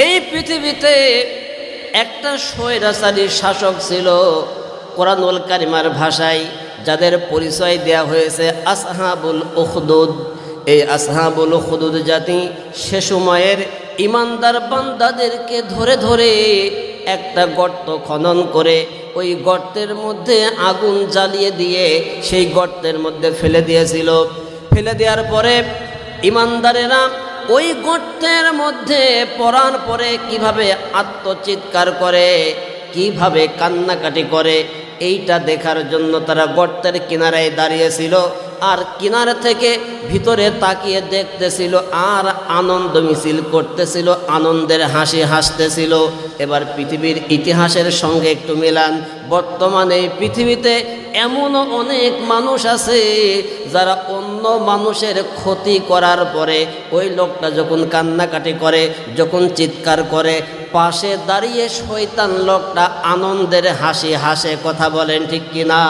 এই পৃথিবীতে একটা স্বৈরাচারী শাসক ছিল কোরআনুল কারিমার ভাষায়, যাদের পরিচয় দেয়া হয়েছে আসহাবুল উখদুদ। এই আসহাবুল উখদুদ জাতি সে সময়ের ইমানদার বান্দাদেরকে ধরে ধরে একটা গর্ত খনন করে, ওই গর্তের মধ্যে আগুন জ্বালিয়ে দিয়ে সেই গর্তের মধ্যে ফেলে দিয়েছিল। ফেলে দেওয়ার পরে ইমানদারেরা ওই গর্তের মধ্যে পড়ার পরে কীভাবে আত্মচিৎকার করে, কীভাবে কান্নাকাটি করে, এইটা দেখার জন্য তারা গর্তের কিনারায় দাঁড়িয়েছিল। আর কিনারে থেকে ভিতরে তাকিয়ে দেখতেছিল আর আনন্দ মিছিল করতেছিল, আনন্দের হাসি হাসতেছিল। এবার পৃথিবীর ইতিহাসের সঙ্গে একটু মেলান। বর্তমানে পৃথিবীতে এমনও অনেক মানুষ আছে যারা অন্য মানুষের ক্ষতি করার পরে ওই লোকটা যখন কান্নাকাটি করে, যখন চিৎকার করে, পাশে দাঁড়িয়ে শৈতান লোকটা আনন্দের হাসি হাসে কথা বলেন ঠিক কিনা?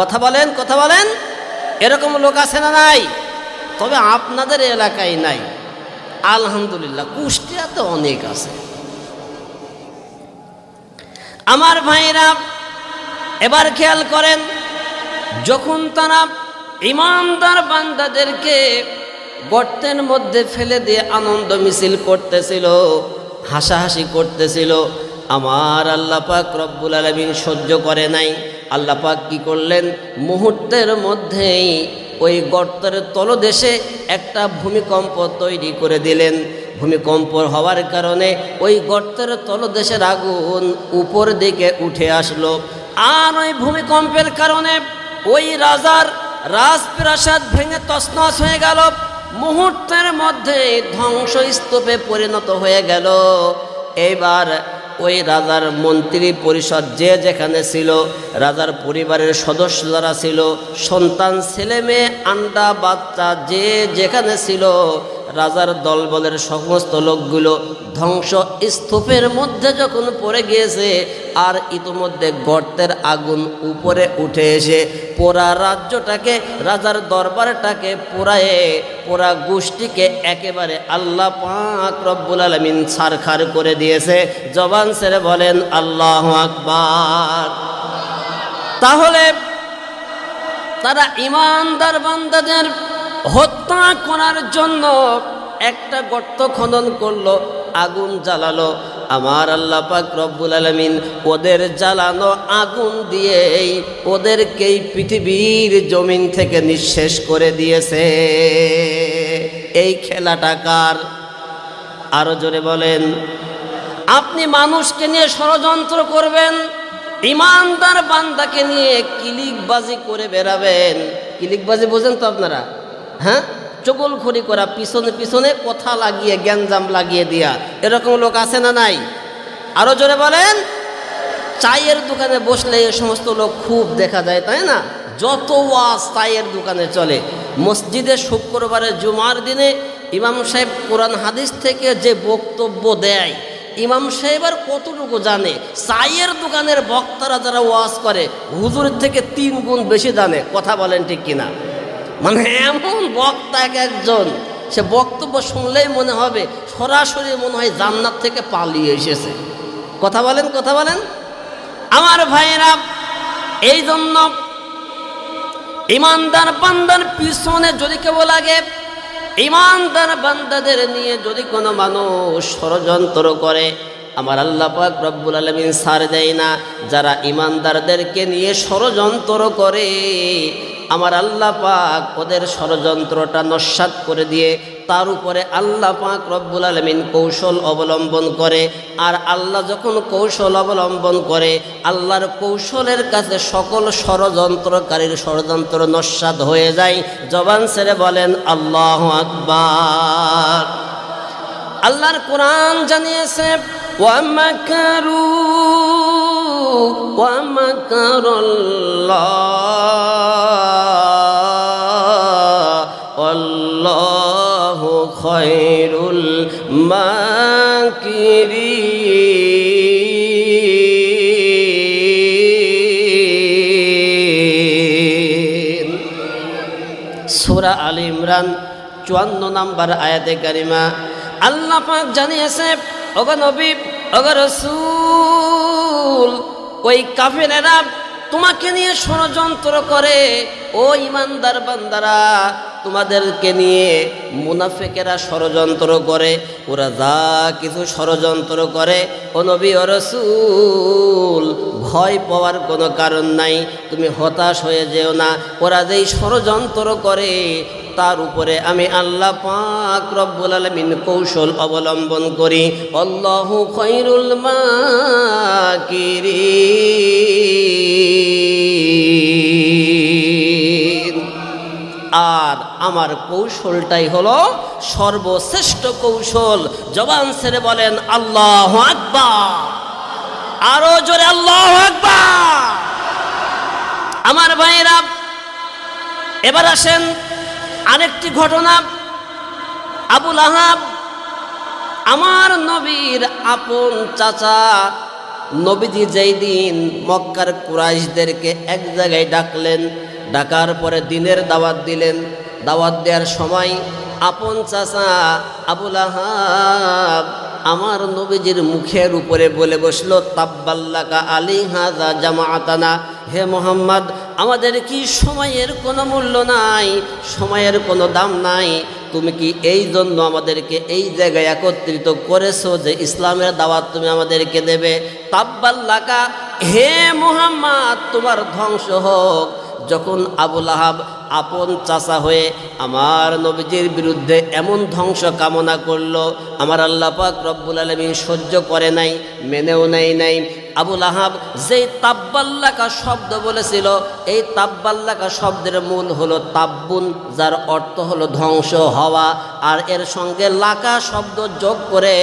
কথা বলেন কথা বলেন। এরকম লোক আছে না নাই? তবে আপনাদের এলাকায় নাই। আলহামদুলিল্লাহ কুষ্টিয়াতে অনেক আছে। আমার ভাইরা, এবার খেয়াল করেন, যখন তারা ইমানদার বান্দাদেরকে গর্তের মধ্যে ফেলে দিয়ে আনন্দ মিছিল করতেছিল, হাসাহাসি করতেছিল, আমার আল্লাহ পাক রব্বুল আলমিন সহ্য করে নাই। আল্লাহ পাক কী করলেন? মুহূর্তের মধ্যেই ওই গর্তের তলদেশে একটা ভূমিকম্প তৈরি করে দিলেন। ভূমিকম্প হওয়ার কারণে ওই গর্তের তলদেশের আগুন উপর দিকে উঠে আসলো। আর ওই ভূমিকম্পের কারণে ওই রাজার রাজপ্রাসাদ ভেঙে তছনছ হয়ে গেল। মুহূর্তের মধ্যে ধ্বংসস্তূপে পরিণত হয়ে গেল। এইবার ওই রাজার মন্ত্রী পরিষদ যে যেখানে ছিল, রাজার পরিবারের সদস্য যারা ছিল, সন্তান, ছেলে মেয়ে, আন্ডা, বাচ্চা যে যেখানে ছিল রাজার দলবলের সমস্ত লোকগুলো ধ্বংস স্তূপের মধ্যে যখন পড়ে গিয়েছে আর ইতোমধ্যে গর্তের আগুন উপরে উঠে এসে পোড়া রাজ্যটাকে, রাজার দরবারটাকে পোড়ায়ে, পোড়া গোষ্ঠীকে একেবারে আল্লাহ পাক রব্বুল আলমিন ছারখার করে দিয়েছে। জবান সেরে বলেন, আল্লাহ আকবার। তাহলে তারা ইমানদার বান্দাদের হত্যা করার জন্য একটা গর্ত খনন করল, আগুন জ্বালালো। আমার আল্লাহ পাক রব্বুল আলমিন ওদের জ্বালানো আগুন দিয়েই ওদেরকেই পৃথিবীর জমিন থেকে নিঃশেষ করে দিয়েছে। এই খেলাটা কার? আরও জোরে বলেন। আপনি মানুষকে নিয়ে ষড়যন্ত্র করবেন, ইমানদার বান্দাকে নিয়ে কিলিকবাজি করে বেরাবেন কিলিকবাজি বোঝেন তো আপনারা? হ্যাঁ? চগলখড়ি করা, পিছনে পিছনে কথা লাগিয়ে, গ্যাঞ্জাম লাগিয়ে দিয়া। এরকম লোক আছে না নাই? আরও জোরে বলেন। চায়ের দোকানে বসলে এই সমস্ত লোক খুব দেখা যায়, তাই না? যত ওয়াজ চায়ের দোকানে চলে। মসজিদে শুক্রবারে জুমার দিনে ইমাম সাহেব কোরআন হাদিস থেকে যে বক্তব্য দেয়, ইমাম সাহেব আর কতটুকু জানে? চায়ের দোকানের বক্তারা যারা ওয়াজ করে, হুজুরের থেকে তিন গুণ বেশি জানে। কথা বলেন ঠিক কিনা? মানে এমন বক্তা এক একজন, সে বক্তব্য শুনলেই মনে হবে সরাসরি মনে হয় জান্নাত থেকে পালিয়ে এসেছে। কথা বলেন কথা বলেন। আমার ভাইয়েরা এই জন্য ইমানদার বান্দার পিছনে যদি কেউ লাগে, ইমানদার বান্দাদের নিয়ে যদি কোনো মানুষ ষড়যন্ত্র করে, আমার আল্লাহ পাক রব্বুল আলমিন সার দেয় না, যারা ইমানদারদেরকে নিয়ে ষড়যন্ত্র করে আমার আল্লাহ পাক ওদের ষড়যন্ত্রটা নস্বাত করে দিয়ে তার উপরে আল্লাহ পাক রব্বুল আলমিন কৌশল অবলম্বন করে। আর আল্লাহ যখন কৌশল অবলম্বন করে, আল্লাহর কৌশলের কাছে সকল ষড়যন্ত্রকারীর ষড়যন্ত্র নস্বাত হয়ে যায়। জবান ছেড়ে বলেন, আল্লাহ আকবার। আল্লাহর কোরআন জানিয়েছে ওয়ামাকারুল্লাহ আল্লাহু খৈরুল মাকিরিন। সূরা আল ইমরান চুয়ান্ন নাম্বার আয়াতে কারিমা, আল্লাহ পাক জানিয়েছে, ওগো নবী, ওগো রসুল ওই কাফেরেরা তোমাকে নিয়ে ষড়যন্ত্র করে, ও ইমানদার বান্দারা, তোমাদেরকে নিয়ে মুনাফেকেরা ষড়যন্ত্র করে, ওরা যা কিছু ষড়যন্ত্র করে, ও নবী রসুল, ভয় পাওয়ার কোনো কারণ নাই, তুমি হতাশ হয়ে যেও না, ওরা যেই ষড়যন্ত্র করে তার উপরে আমি আল্লাহ পাক রব্বুল আলমিন কৌশল অবলম্বন করি। আল্লাহ খৈরুল মাকিরিন। আর আমার কৌশলটাই হলো সর্বশ্রেষ্ঠ কৌশল। জবান ছেড়ে বলেন, আল্লাহ আকবার। আরও জোরে, আল্লাহ আকবার। আমার ভাইরা এবার আসেন আরেকটি ঘটনা আবুল আহাব আমার নবীর আপন চাচা নবীজি যেই দিন মক্কার কুরাইশদেরকে এক জায়গায় ডাকলেন, ডাকার পরে দিনের দাওয়াত দিলেন। দাওয়াত দেওয়ার সময় আপন চাচা আবুল আহাব আমার নবীজির মুখের উপরে বলে বসল, তাব্বাল্লাকা আলী হাজা জামাআতানা, হে মোহাম্মদ আমাদের কি সময়ের কোনো মূল্য নাই, সময়ের কোনো দাম নাই? তুমি কি এই জন্য আমাদেরকে এই জায়গায় একত্রিত করেছ যে ইসলামের দাওয়াত তুমি আমাদেরকে দেবে? তাব্বাল্লাকা হে মোহাম্মদ, তোমার ধ্বংস হোক। যখন আবুল আহাব আপন চাচা হয়ে আমার নবীজির বিরুদ্ধে এমন ধ্বংস কামনা করল, আমার আল্লাহ পাক রব্বুল আলমী সহ্য করে নাই, মেনেও নেই নাই। আবুল আহাব যেই তাব্বাল্লাকা শব্দ বলেছিল, এই তাব্বাল্লাকা শব্দের মূল হলো তাব্বুন, যার অর্থ হলো ধ্বংস হওয়া, আর এর সঙ্গে লাকা শব্দ যোগ করে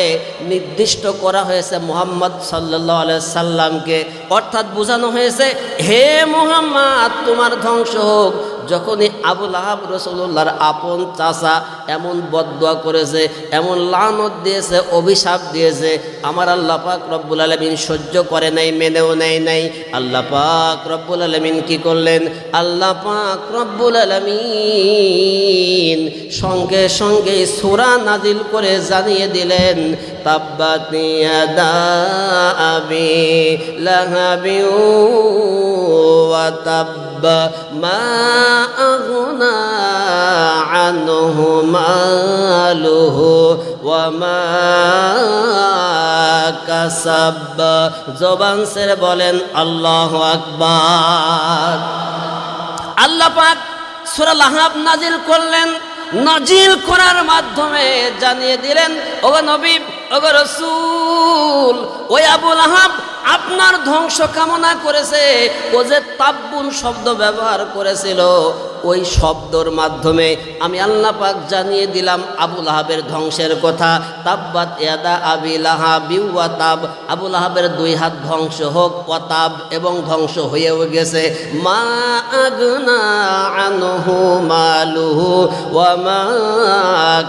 নির্দিষ্ট করা হয়েছে মোহাম্মদ সাল্লাহ সাল্লামকে অর্থাৎ বোঝানো হয়েছে, হে মোহাম্মদ, তোমার ধ্বংস হোক যখনই আবুল আহাব রসুল্লাহর আপন চাষা এমন বদুয়া করেছে, এমন লানত দিয়েছে, অভিশাপ দিয়েছে, আমার আল্লাহ পাক রব্বুল আলমিন সহ্য করে নাই, মেনেও নেয় নাই। আল্লাহ পাক রব্বুল আলমিন কি করলেন? আল্লাহ পাক রব্বুল আলমিন সঙ্গে সঙ্গে সুরা নাজিল করে জানিয়ে দিলেন তাব্বাতিয়াদা আবি লাহাবি ওয়া তাব্বা মা আনহু মালুহু ওয়া মা কাসাব জবান সেরে বলেন, আল্লাহ আকবার। আল্লাহ পাক সূরা লাহাব নাজিল করলেন। নাজিল করার মাধ্যমে জানিয়ে দিলেন, ওগো নবী রসুল ওই আবুল আহাব আপনার ধ্বংস কামনা করেছে ও যে তাব্বুন শব্দ ব্যবহার করেছিল ওই শব্দর মাধ্যমে আমি আল্লাহ পাক জানিয়ে দিলাম আবুল আহাবের ধ্বংসের কথা। তাব্বাত ইয়াদা আবিল আহাবিউ ওয়া তাব। আবুল আহাবের দুই হাত ধ্বংস হোক ওয়াতাব এবং ধ্বংস হয়েও গেছে। মা আগনা আনহু মালুহু ওয়া মা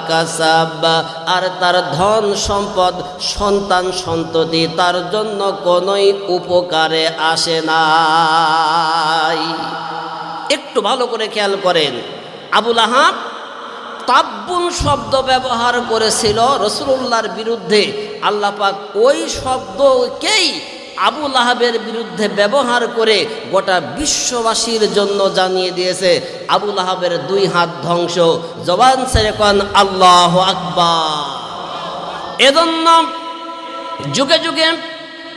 কাসাব। আর তার ধন সম্পদ, সন্তান সন্ততি তার জন্য কোনোই উপকারে আসে নাই। একটু ভালো করে খেয়াল করেন। আবুল আহাব তাব্বুন শব্দ ব্যবহার করেছিল রসুল্লাহর বিরুদ্ধে। আল্লাহ পাক ওই শব্দকেই আবুল আহাবের বিরুদ্ধে ব্যবহার করে গোটা বিশ্ববাসীর জন্য জানিয়ে দিয়েছে। আবুল আহাবের দুই হাত ধ্বংস। জবান সেরে কন, আল্লাহ আকবার। এজন্য যুগে যুগে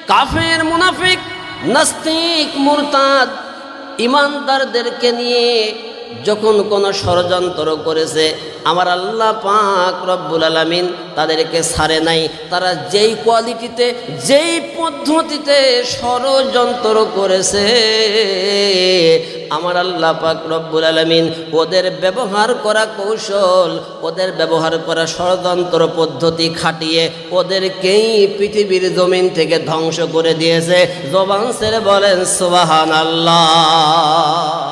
কাফের, মুনাফিক, নাস্তিক, মুরতাদ ইমানদারদেরকে নিয়ে যখন কোনো ষড়যন্ত্র করেছে, আমার আল্লাহ পাক রব্বুল আলমিন তাদেরকে ছাড়ে নাই। তারা যেই কোয়ালিটিতে, যেই পদ্ধতিতে ষড়যন্ত্র করেছে, আমার আল্লাহ পাক রব্বুল আলমিন ওদের ব্যবহার করা কৌশল, ওদের ব্যবহার করা ষড়যন্ত্র পদ্ধতি খাটিয়ে ওদেরকেই পৃথিবীর জমিন থেকে ধ্বংস করে দিয়েছে। জবান ছেড়ে বলেন সোবাহান আল্লাহ